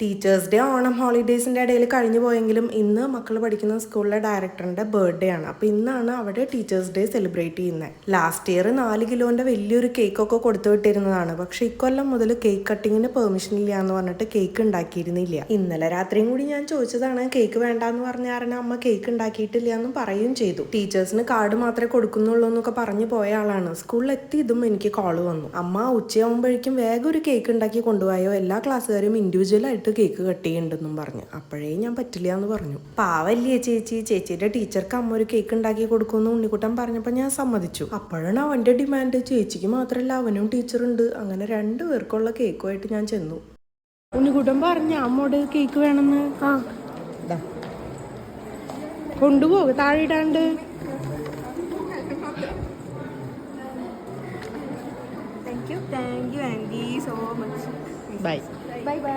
Teachers day Onam ഹോളിഡേയ്സിന്റെ ഇടയിൽ കഴിഞ്ഞു പോയെങ്കിലും ഇന്ന് മക്കൾ പഠിക്കുന്ന സ്കൂളിലെ ഡയറക്ടറിന്റെ ബർത്ത്ഡേ ആണ്. അപ്പോൾ ഇന്നാണ് അവിടെ ടീച്ചേഴ്സ് ഡേ സെലിബ്രേറ്റ് ചെയ്യുന്നത്. ലാസ്റ്റ് ഇയർ നാല് കിലോന്റെ വലിയൊരു കേക്കൊക്കെ കൊടുത്തു വിട്ടിരുന്നതാണ്. പക്ഷേ ഇക്കൊല്ലം മുതൽ കേക്ക് കട്ടിങ്ങിന് പെർമിഷൻ ഇല്ല എന്ന് പറഞ്ഞിട്ട് കേക്ക് ഉണ്ടാക്കിയിരുന്നില്ല. ഇന്നലെ രാത്രിയും കൂടി ഞാൻ ചോദിച്ചതാണ് കേക്ക് വേണ്ടാന്ന് പറഞ്ഞ കാരണം അമ്മ കേക്ക് ഉണ്ടാക്കിയിട്ടില്ല എന്നും പറയുകയും ചെയ്തു. ടീച്ചേഴ്സിന് കാർഡ് മാത്രമേ കൊടുക്കുന്നുള്ളൂ എന്നൊക്കെ പറഞ്ഞു പോയ ആളാണ്. സ്കൂളിൽ എത്തി ഇതും എനിക്ക് കോൾ വന്നു. അമ്മ ഉച്ചയാകുമ്പോഴേക്കും വേഗം ഒരു കേക്ക് ഉണ്ടാക്കി കൊണ്ടുപോയോ? എല്ലാ ക്ലാസ്സുകാരും ഇൻഡിവിജ്വൽ ആയിട്ട് കേക്ക് കട്ട് ചെയ്യുന്നുണ്ടെന്നും പറഞ്ഞു. അപ്പോഴേ ഞാൻ പറ്റില്ല എന്ന് പറഞ്ഞു. പാവല്ലേ ചേച്ചി. ചേച്ചിയുടെ ടീച്ചർക്ക് അമ്മ ഒരു കേക്ക് ഉണ്ടാക്കി കൊടുക്കുമെന്ന് ഉണ്ണിക്കുട്ടൻ പറഞ്ഞപ്പോൾ ഞാൻ സമ്മതിച്ചു. അപ്പോഴാണ് അവന്റെ ഡിമാൻഡ്. ചേച്ചിക്ക് മാത്രമല്ല അവനും ടീച്ചറുണ്ട്. അങ്ങനെ രണ്ടു പേർക്കുള്ള കേക്കുമായിട്ട് ഞാൻ ചെന്നു. ഉണ്ണിക്കുട്ടൻ പറഞ്ഞ അമ്മോട് കേക്ക് വേണമെന്ന്. ആ. ദാ. കൊണ്ടുപോകും താഴെ ഇടാണ്ട്. Thank you Thank you, Andy, so much. Bye Bye bye.